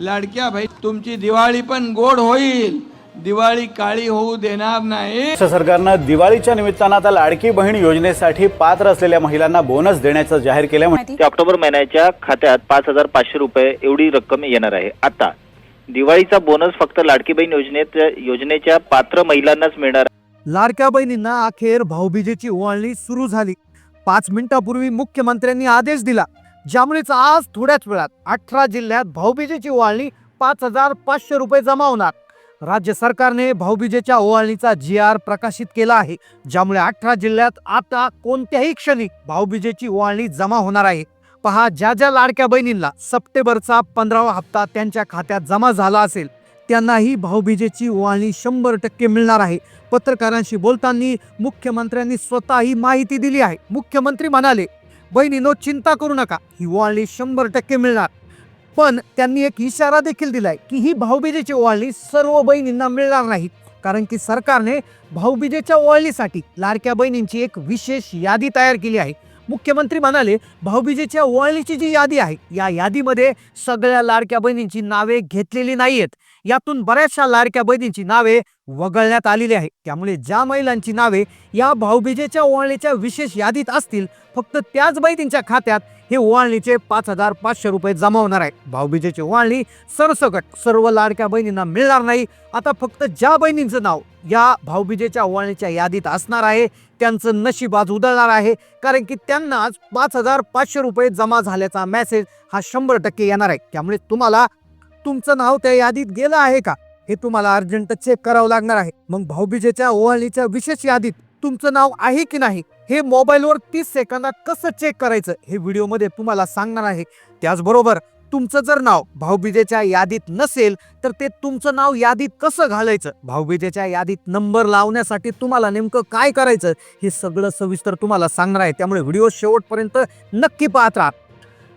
लाडक्या भाई तुमची दिवाळी पण गोड होईल. दिवाळी काळी होऊ देणार नाही. सरकारनं दिवाळीच्या निमित्तानं आता लाडकी बहीण योजनेसाठी पात्र असलेल्या महिलांना बोनस देण्याचं जाहीर केलं ते ऑक्टोबर महिन्याच्या खात्यात पाच हजार पाचशे रुपये एवढी रक्कम येणार आहे. आता दिवाळीचा बोनस फक्त लाडकी बहीण योजनेत योजनेच्या पात्र महिलांनाच मिळणार लाडक्या बहिणींना अखेर भाऊबीजेची ओवाळणी सुरू झाली. पाच मिनिटापूर्वी मुख्यमंत्र्यांनी आदेश दिला. ज्यामुळेच आज थोड्याच वेळात अठरा जिल्ह्यात भाऊबीजेची ओवाळणी पाच हजार पाचशे रुपये जमा होणार. राज्य सरकारने भाऊबीजेच्या ओवाळणीचा जी आर प्रकाशित केला आहे. ज्यामुळे अठरा जिल्ह्यात आता कोणत्याही क्षणी भाऊबीजेची ओवाळणी जमा होणार आहे. पहा ज्या ज्या लाडक्या बहिणींना सप्टेंबरचा पंधरावा हप्ता त्यांच्या खात्यात जमा झाला असेल त्यांनाही भाऊबीजेची ओवाळणी शंभर टक्के मिळणार आहे. पत्रकारांशी बोलताना मुख्यमंत्र्यांनी स्वतः ही माहिती दिली आहे. मुख्यमंत्री म्हणाले बहिणीनो चिंता करू नका. ही ओवाळणी शंभर टक्के मिळणार. पण त्यांनी एक इशारा देखील दिलाय की ही भाऊबीजेची ओवाळणी सर्व बहिणींना मिळणार नाही. कारण की सरकारने भाऊबीजेच्या ओवाळणीसाठी लाडक्या बहिणींची एक विशेष यादी तयार केली आहे. मुख्यमंत्री म्हणाले भाऊबीजेच्या ओवाळणीची जी यादी आहे या यादीमध्ये सगळ्या लाडक्या बहिणींची नावे घेतलेली नाहीयेत. यातून बऱ्याचशा लाडक्या बहिणींची नावे वगळण्यात आलेली आहे त्यामुळे ज्या महिलांची नावे या भाऊबीजेच्या ओवाळणीच्या विशेष यादीत असतील फक्त त्याच बहिणींच्या खात्यात हे ओवाळणीचे पाच हजार पाचशे रुपये जमा होणार आहे भाऊबीजेची ओवाळणी सरसकट सर्व लाडक्या बहिणींना मिळणार नाही. आता फक्त ज्या बहिणींचं नाव या भाऊबीजेच्या ओवाळणीच्या यादीत असणार आहे त्यांचं नशीब आज उधळणार आहे. कारण की त्यांना आज पाच हजार पाचशे रुपये जमा झाल्याचा मेसेज हा शंभर टक्के येणार आहे. त्यामुळे तुम्हाला तुमचं नाव त्या यादीत गेलं आहे का? हे तुम्हाला अर्जंट चेक करावं लागणार आहे. मग भाऊबीजेच्या ओवाळणीच्या विशेष यादीत तुमचं नाव आहे की नाही? हे मोबाईलवर तीस सेकंदात कसं चेक करायचं? हे व्हिडिओमध्ये तुम्हाला सांगणार आहे. त्याचबरोबर तुमचं जर नाव भाऊबीजेच्या यादीत नसेल तर ते तुमचं नाव यादीत कसं घालायचं? भाऊबीजेच्या यादीत नंबर लावण्यासाठी तुम्हाला नेमकं काय करायचं? हे सगळं सविस्तर तुम्हाला सांगणार आहे. त्यामुळे व्हिडिओ शेवटपर्यंत नक्की पाहत राहा.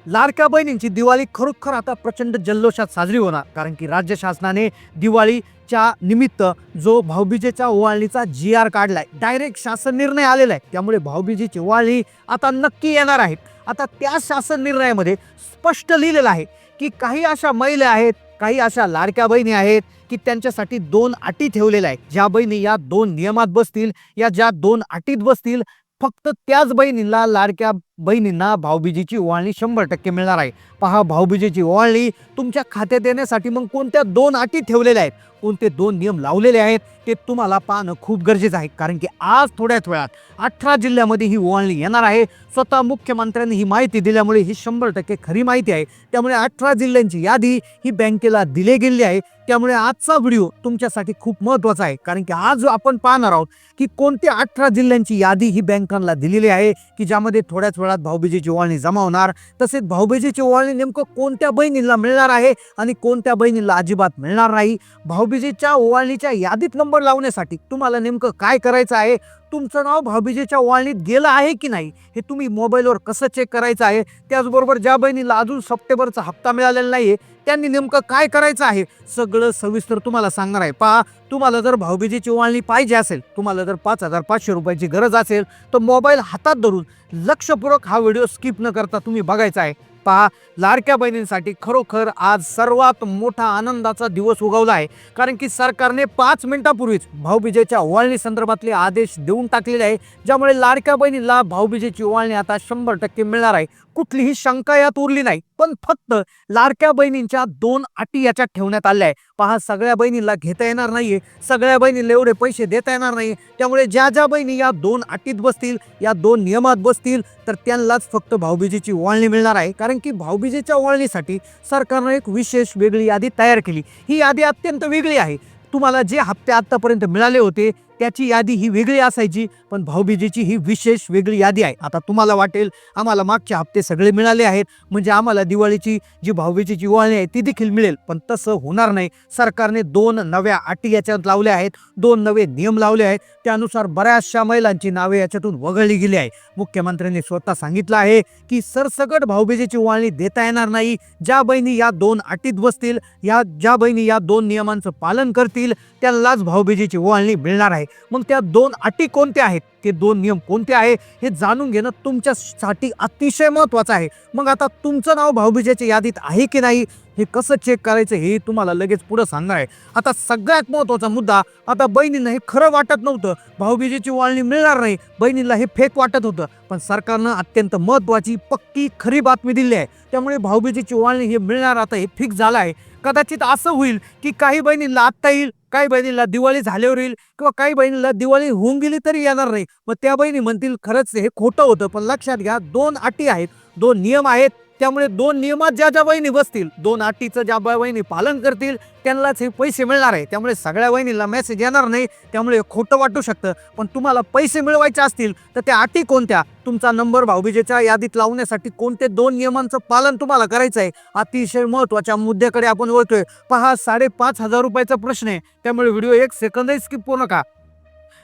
लाडक्या बहिणींची दिवाळी खरोखर आता प्रचंड जल्लोषात साजरी होणार. कारण की राज्य शासनाने दिवाळीच्या निमित्त जो भाऊबीजेच्या ओवाळणीचा जी आर काढलाय डायरेक्ट शासन निर्णय आलेला आहे त्यामुळे भाऊबीजेची ओवाळणी आता नक्की येणार आहे. आता त्या शासन निर्णयामध्ये स्पष्ट लिहिलेलं आहे की काही अशा महिला आहेत काही अशा लाडक्या बहिणी आहेत की त्यांच्यासाठी दोन अटी ठेवलेल्या आहेत. ज्या बहिणी या दोन नियमात बसतील या ज्या दोन अटीत बसतील फक्त त्याच बहिणींना लाडक्या बहिणींना भाऊबीजेची ओवाळणी शंभर टक्के मिळणार आहे. पहा भाऊबीजेची ओवाळणी तुमच्या खात्यात येण्यासाठी मग कोणत्या दोन अटी ठेवलेल्या आहेत? कोणते दोन नियम लावलेले आहेत? ते तुम्हाला पाहणं खूप गरजेचं आहे. कारण की आज थोड्याच वेळात अठरा जिल्ह्यामध्ये ही ओवाळणी येणार आहे. स्वतः मुख्यमंत्र्यांनी ही माहिती दिल्यामुळे ही शंभर टक्के खरी माहिती आहे. त्यामुळे अठरा जिल्ह्यांची यादी ही बँकेला दिली गेली आहे. त्यामुळे आजचा व्हिडिओ तुमच्यासाठी खूप महत्त्वाचा आहे. कारण की आज आपण पाहणार आहोत की कोणत्या अठरा जिल्ह्यांची यादी ही बँकांना दिलेली आहे की ज्यामध्ये थोड्याच वेळात भाऊबीजेची ओवाळणी जमा होणार तसेच भाऊबीजीची ओवाळणी नेमकं कोणत्या बहिणीला मिळणार आहे आणि कोणत्या बहिणीला अजिबात मिळणार नाही? भाऊबीजीच्या ओवाळणीच्या यादीत नंबर लावण्यासाठी तुम्हाला नेमकं काय करायचं आहे? तुमचं नाव भाऊबीजेच्या वाळणीत गेलं आहे की नाही हे तुम्ही मोबाईलवर कसं चेक करायचं आहे? त्याचबरोबर ज्या बहिणीला अजून सप्टेंबरचा हप्ता मिळालेला नाही आहे त्यांनी नेमकं काय करायचं आहे? सगळं सविस्तर तुम्हाला सांगणार आहे. पहा तुम्हाला जर भाऊबीजेची वाळणी पाहिजे असेल तुम्हाला जर पाच हजार पाचशे रुपयाची गरज असेल तर मोबाईल हातात धरून लक्षपूर्वक हा व्हिडिओ स्किप न करता तुम्ही बघायचा आहे. पहा लाडक्या बहिणींसाठी खरोखर आज सर्वात मोठा आनंदाचा दिवस उगवला आहे. कारण की सरकारने पाच मिनिटापूर्वीच भाऊबीजेच्या ओवाळणी संदर्भातले आदेश देऊन टाकलेले आहे ज्यामुळे लाडक्या बहिणीला भाऊबीजेची ओवाळणी आता शंभर टक्के मिळणार आहे. कुठलीही शंका यात उरली नाही. पण फक्त लाडक्या बहिणींच्या दोन अटी याच्यात ठेवण्यात आल्या आहे पहा सगळ्या बहिणीला घेता येणार नाहीये. सगळ्या बहिणीला एवढे पैसे देता येणार नाही त्यामुळे ज्या ज्या बहिणी या दोन अटीत बसतील या दोन नियमात बसतील तर त्यांनाच फक्त भाऊबीजेची ओवाळणी मिळणार आहे. कारण की भाऊबीजेच्या ओवाळणीसाठी सरकारनं एक विशेष वेगळी यादी तयार केली. ही यादी अत्यंत वेगळी आहे. तुम्हाला जे हप्ते आत्तापर्यंत मिळाले होते त्याची यादी ही वेगळी असायची पण भाऊबीजेची ही विशेष वेगळी यादी आहे. आता तुम्हाला वाटेल आम्हाला मागचे हप्ते सगळे मिळाले आहेत. म्हणजे आम्हाला दिवाळीची जी भाऊबीजेची वाळणी आहे ती देखील मिळेल. पण तसं होणार नाही. सरकारने दोन नव्या अटी याच्यात लावल्या आहेत. दोन नवे नियम लावले आहेत. त्यानुसार बऱ्याचशा महिलांची नावे याच्यातून वगळली गेली आहे. मुख्यमंत्र्यांनी स्वतः सांगितलं आहे की सरसकट भाऊबीजेची ओळणी देता येणार नाही. ज्या बहिणी या दोन अटीत बसतील या ज्या बहिणी या दोन नियमांचं पालन करतील त्यांनाच भाऊबीजेची ओळणी मिळणार आहे. मग त्या दोन अटी कोणत्या आहेत? ते दोन नियम कोणते आहे हे जाणून घेणं तुमच्यासाठी अतिशय महत्त्वाचं आहे. मग आता तुमचं नाव भाऊबीजेच्या यादीत आहे की नाही हे कसं चेक करायचं हे तुम्हाला लगेच पुढं सांगणार आहे. आता सगळ्यात महत्त्वाचा मुद्दा आता बहिणींना हे खरं वाटत नव्हतं. भाऊबीजेची वाळणी मिळणार नाही. बहिणीला हे फेक वाटत होतं. पण सरकारनं अत्यंत महत्त्वाची पक्की खरी बातमी दिली आहे. त्यामुळे भाऊबीजेची वाळणी हे मिळणार आता हे फिक्स झालं आहे. कदाचित असं होईल की काही बहिणींना आत्ता येईल काही बहिणीला दिवाळी झाल्यावर येईल किंवा काही बहिणीला दिवाळी होऊन गेली तरी येणार नाही. मग त्या बहिणी म्हणतील खरंच हे खोटं होतं पण लक्षात घ्या दोन अटी आहेत. दोन नियम आहेत त्यामुळे दोन नियमात ज्या ज्या बहिणी बसतील दोन अटीचं ज्या ज्या बहिणी पालन करतील त्यांनाच हे पैसे मिळणार आहे. त्यामुळे सगळ्या बहिणीला मेसेज येणार नाही त्यामुळे हे खोटं वाटू शकतं. पण तुम्हाला पैसे मिळवायचे असतील तर त्या अटी कोणत्या? तुमचा नंबर भाऊबीजेच्या यादीत लावण्यासाठी कोणते दोन नियमांचं पालन तुम्हाला करायचं आहे? अतिशय महत्त्वाच्या मुद्द्याकडे आपण वळतोय. पहा साडेपाच हजार रुपयाचा प्रश्न आहे. त्यामुळे व्हिडिओ एक सेकंदही स्किप करू नका.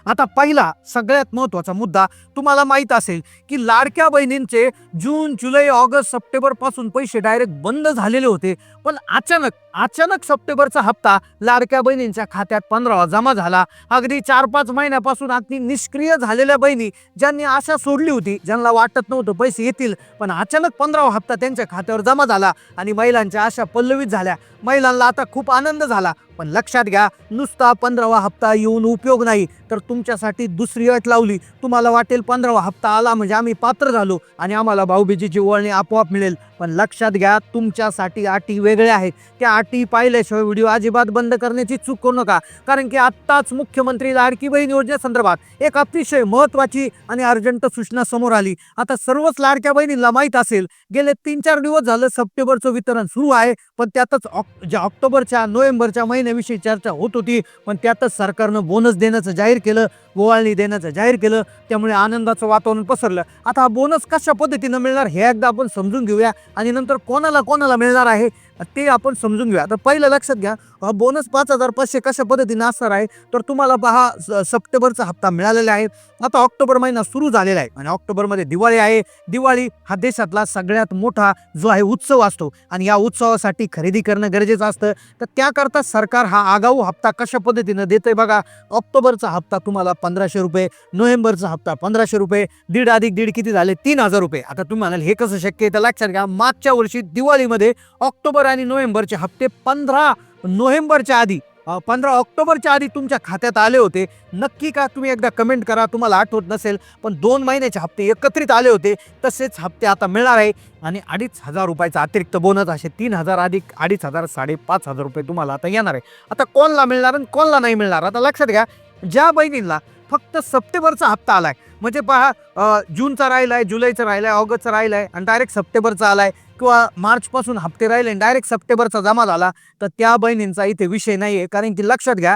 आता पहिला सगळ्यात महत्त्वाचा मुद्दा तुम्हाला माहीत असेल की लाडक्या बहिणींचे जून जुलै ऑगस्ट सप्टेंबरपासून पैसे डायरेक्ट बंद झालेले होते. पण अचानक अचानक सप्टेंबरचा हप्ता लाडक्या बहिणींच्या खात्यात पंधरावा जमा झाला. अगदी चार पाच महिन्यापासून अगदी निष्क्रिय झालेल्या बहिणी ज्यांनी आशा सोडली होती ज्यांना वाटत नव्हतं पैसे येतील पण अचानक पंधरावा हप्ता त्यांच्या खात्यावर जमा झाला आणि महिलांच्या आशा पल्लवित झाल्या. महिलांना आता खूप आनंद झाला. पण लक्षात घ्या नुसता पंधरावा हप्ता येऊन उपयोग नाही. तर तुमच्यासाठी दुसरी अट लावली. तुम्हाला वाटेल पंधरावा हप्ता आला म्हणजे आम्ही पात्र झालो आणि आम्हाला भाऊबीजीची वळणी आपोआप मिळेल. पण लक्षात घ्या तुमच्यासाठी अटी वेगळ्या आहेत. त्या अटी पाहिल्याशिवाय व्हिडिओ अजिबात बंद करण्याची चूक करू नका. कारण की आत्ताच मुख्यमंत्री लाडकी बहीण योजनेसंदर्भात एक अतिशय महत्त्वाची आणि अर्जंट सूचना समोर आली. आता सर्वच लाडक्या बहिणींना माहीत असेल गेले तीन चार दिवस झालं सप्टेंबरचं वितरण सुरू आहे. पण त्यातच ऑक ज्या ऑक्टोबरच्या नोव्हेंबरच्या महिन्यात देण्याविषयी चर्चा होत होती पण त्यातच सरकारनं बोनस देण्याचं जाहीर केलं गोवाळणी देण्याचं जाहीर केलं त्यामुळे आनंदाचं वातावरण पसरलं. आता हा बोनस कशा पद्धतीनं मिळणार हे एकदा आपण समजून घेऊया आणि नंतर कोणाला कोणाला मिळणार आहे ते आपण समजून घेऊया. तर पहिलं लक्षात घ्या हा बोनस पाच हजार पाचशे कशा पद्धतीनं असणार आहे? तर तुम्हाला पहा स- सप्टेंबरचा हप्ता मिळालेला आहे. आता ऑक्टोबर महिना सुरू झालेला आहे. आणि ऑक्टोबरमध्ये दिवाळी आहे. दिवाळी हा देशातला सगळ्यात मोठा जो आहे उत्सव असतो. आणि या उत्सवासाठी खरेदी करणं गरजेचं असतं. तर त्याकरता सरकार हा आगाऊ हप्ता कशा पद्धतीनं देतोय बघा. ऑक्टोबरचा हप्ता तुम्हाला पंधराशे रुपये नोव्हेंबरचा हप्ता पंधराशे रुपये दीड अधिक दीड किती झाले? तीन हजार रुपये. आता तुम्ही म्हणाल हे कसं शक्य आहे? तर लक्षात घ्या मागच्या वर्षी दिवाळीमध्ये ऑक्टोबर आणि नोव्हेंबरचे हप्ते पंधरा नोव्हेंबरच्या आधी पंधरा ऑक्टोबरच्या आधी तुमच्या खात्यात आले होते. नक्की का तुम्ही एकदा कमेंट करा तुम्हाला आठवत नसेल पण दोन महिन्याचे हप्ते एकत्रित आले होते तसेच हप्ते आता मिळणार आहे. आणि अडीच हजार रुपयाचा अतिरिक्त बोनस असे तीन हजार अधिक अडीच हजार साडेपाच हजार रुपये तुम्हाला आता येणार आहे. आता कोणला मिळणार आणि कोणला नाही मिळणार आता लक्षात घ्या ज्या बहिणींना फक्त सप्टेंबरचा हप्ता आला आहे म्हणजे पहा अ, जूनचा राहिलाय जुलैचा राहिलाय ऑगस्टचा राहिलाय आणि डायरेक्ट सप्टेंबरचा आलाय किंवा मार्चपासून हप्ते राहिले डायरेक्ट सप्टेंबरचा जमा झाला तर त्या बहिणींचा इथे विषय नाही आहे कारण की लक्षात घ्या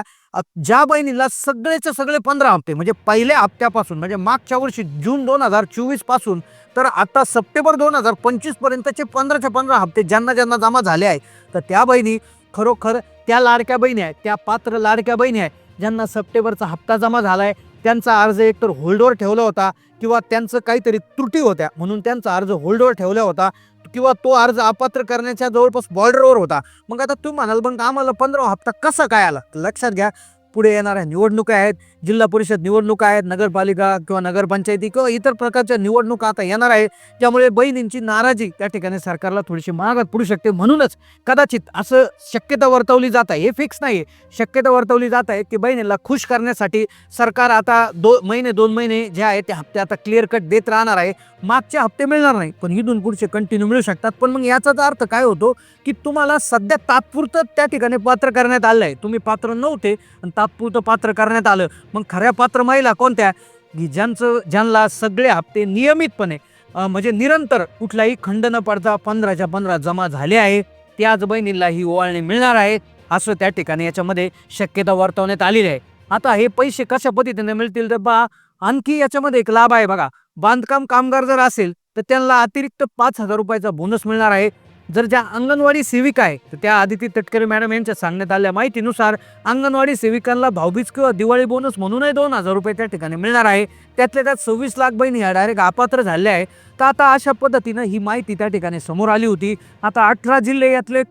ज्या बहिणीला सगळेचे सगळे पंधरा हप्ते म्हणजे पहिल्या हप्त्यापासून म्हणजे मागच्या वर्षी जून दोन हजार चोवीसपासून तर आता सप्टेंबर दोन हजार पंचवीस पर्यंतचे पंधराचे पंधरा हप्ते ज्यांना ज्यांना जमा झाले आहे तर त्या बहिणी खरोखर त्या लाडक्या बहिणी आहेत त्या पात्र लाडक्या बहिणी आहेत ज्यांना सप्टेंबरचा हप्ता जमा झाला आहे त्यांचा अर्ज एकतर होल्डवर ठेवला होता किंवा त्यांचं काहीतरी त्रुटी होत्या म्हणून त्यांचा अर्ज होल्डवर ठेवला होता किंवा तो अर्ज अपात्र करण्याच्या जवळपास बॉर्डरवर होता. मग आता तुम्ही म्हणाल पण आम्हाला पंधरा हप्ता कसा काय आला? लक्षात घ्या पुढे येणाऱ्या निवडणुका आहेत. जिल्हा परिषद निवडणुका आहेत नगरपालिका किंवा नगरपंचायती किंवा इतर प्रकारच्या निवडणुका आता येणार आहे. त्यामुळे बहिणींची नाराजी त्या ठिकाणी सरकारला थोडीशी महागात पडू शकते. म्हणूनच कदाचित असं शक्यता वर्तवली जात आहे. हे फिक्स नाही आहे शक्यता वर्तवली जात आहे की बहिणीला खुश करण्यासाठी सरकार आता दो महिने दोन महिने जे आहे ते हप्ते आता क्लिअर कट देत राहणार आहे. मागचे हप्ते मिळणार नाही. पण इथून पुढचे कंटिन्यू मिळू शकतात. पण मग याचाच अर्थ काय होतो की तुम्हाला सध्या तात्पुरतं त्या ठिकाणी पात्र करण्यात आलं आहे तुम्ही पात्र नव्हते आणि तात्पुरतं पात्र करण्यात आलं. मग खऱ्या पात्र महिला कोणत्या? की ज्यांचं ज्यांना सगळे हप्ते नियमितपणे म्हणजे निरंतर कुठलाही खंड न पडता पंधराच्या पंधरा जमा झाले आहे त्याच बहिणीला ही ओवाळणी मिळणार आहे असं त्या ठिकाणी याच्यामध्ये शक्यता वर्तवण्यात आलेली आहे. आता हे पैसे कशा पद्धतीने मिळतील तर बा? आणखी याच्यामध्ये एक लाभ आहे बघा. बांधकाम कामगार जर असेल तर त्यांना अतिरिक्त पाच हजार रुपयाचा बोनस मिळणार आहे. जर ज्या अंगणवाडी सेविका आहे तर त्या आदिती तटकरे मॅडम यांच्या सांगण्यात आलेल्या माहितीनुसार अंगणवाडी सेविकांना भाऊबीज किंवा दिवाळी बोनस म्हणूनही दोन हजार रुपये त्या ठिकाणी मिळणार आहे. त्यातल्या त्यात सव्वीस लाख बहिणी ह्या डायरेक्ट अपात्र झाल्या आहे तर आता अशा पद्धतीनं ही माहिती त्या ठिकाणी समोर आली होती. आता अठरा जिल्हे यातले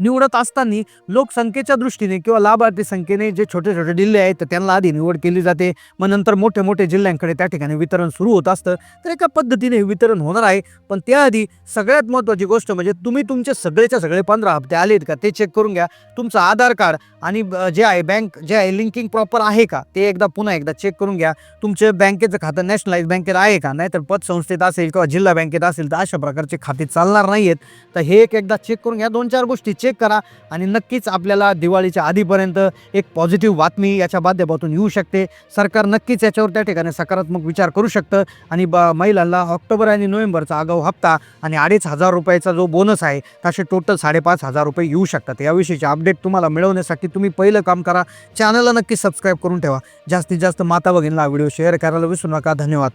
निवडत असताना लोकसंख्येच्या दृष्टीने किंवा लाभार्थी संख्येने जे छोटे छोटे जिल्हे आहेत तर त्यांना आधी निवड केली जाते. मग नंतर मोठे मोठे जिल्ह्यांकडे त्या ठिकाणी वितरण सुरू होत असतं. तर एका पद्धतीने हे वितरण होणार आहे. पण त्याआधी सगळ्यात महत्त्वाची गोष्ट म्हणजे तुम्ही तुमचे सगळेच्या सगळे पंधरा हप्ते आलेत का? ते चेक करून घ्या. तुमचं आधार कार्ड आणि ब- जे आहे बँक जे आहे लिंकिंग प्रॉपर आहे का? ते एकदा पुन्हा एकदा चेक करून घ्या. तुमचे बँकेचं खातं नॅशनलाइज बँकेत आहे का? नाहीतर पतसंस्थेत असेल किंवा जिल्हा बँकेत असेल तर अशा प्रकारचे खाते चालणार नाही आहेत तर हे एक एकदा चेक करून घ्या. दोन चार गोष्टी चेक करा आणि नक्कीच आपल्याला दिवाळीच्या आधीपर्यंत एक पॉझिटिव्ह बातमी याच्या माध्यमातून येऊ शकते. सरकार नक्कीच याच्यावर त्या ठिकाणी सकारात्मक विचार करू शकतं. आणि ब महिलांना ऑक्टोबर आणि नोव्हेंबरचा आगाऊ हप्ता आणि अडीच हजार रुपयाचा जो बोनस आहे असे टोटल साडेपाच हजार रुपये येऊ शकतात. याविषयीचे अपडेट तुम्हाला मिळवण्यासाठी तुम्ही पहिलं काम करा. चॅनलला नक्की सबस्क्राईब करून ठेवा. जास्तीत जास्त माता भगिनीला व्हिडिओ शेअर करायला विसरू नका. धन्यवाद.